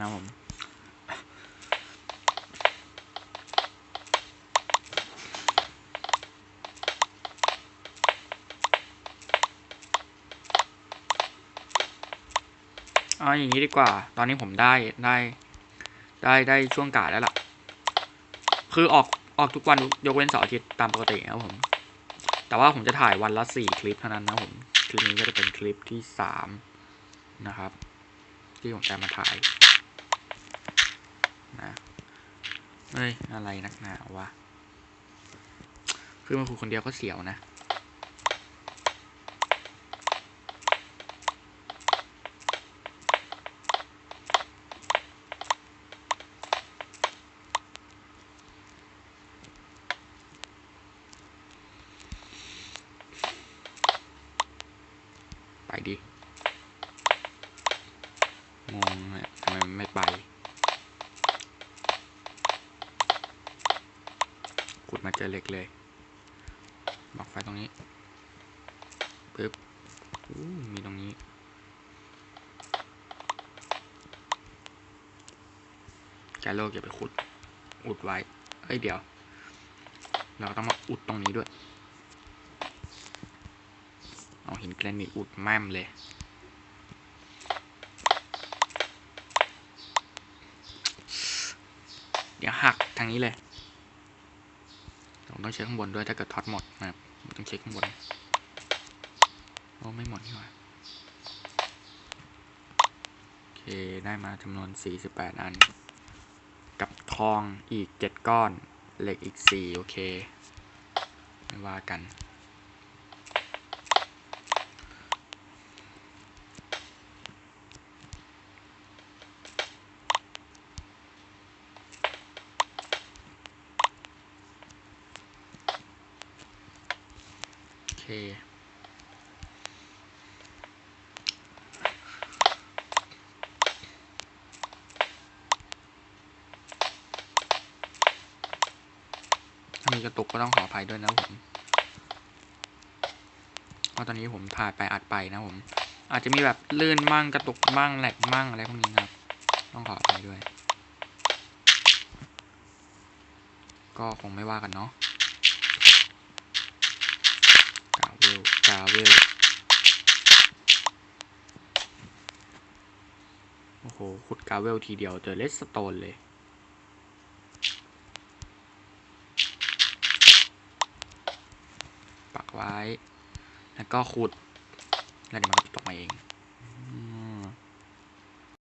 นะผมเอาอย่างนี้ดีกว่า ตอนนี้ผมได้ได้ ได้ได้ช่วงกาดแล้วล่ะ คือออกออกทุกวันยกเว้นเสาร์อาทิตย์ตามปกตินะครับผม แต่ว่าผมจะถ่ายวันละสี่คลิปเท่านั้นนะผม คลิปนี้ก็จะเป็นคลิปที่สามนะครับ ที่ผมจะมาถ่าย นะเฮ้ย อะไรนักหนาวะคือมาคุยคนเดียวก็เสียวนะ ไปดิ งงอะทำไมไม่ไป ขุดมาเจอเหล็กเลยบอกไฟตรงนี้ปึ๊บมีตรงนี้ แกโลกอย่าไปขุด อุดไว้เฮ้ยเดี๋ยว เราต้องมาอุดตรงนี้ด้วย เอาหินแกรนิตอุดแม่มเลย เดี๋ยวหักทางนี้เลย ผมต้องเช็คข้างบนด้วยถ้าเกิดท็อตหมดนะครับต้องเช็คข้างบนโอ้ไม่หมดนี่หว่าโอเคได้มาจำนวน 48 อัน กับทองอีก 7 ก้อนเหล็กอีก 4 โอเค ไม่ว่ากัน ถ้ามีกระตุกก็ต้องขออภัยด้วยนะผมเพราะตอนนี้ผมถ่ายไปอัดไปนะผม อาจจะมีแบบลื่นมั่งกระตุกมั่งแหลกมั่งอะไรพวกนี้นะครับต้องขออภัยด้วย ก็คงไม่ว่ากันเนาะ กาเวล กาเวล โอ้โหขุดกาเวลทีเดียวเจอเลสสโตนเลย ปักไว้ แล้วก็ขุด แล้วเดี๋ยวมันก็จะตกมาเอง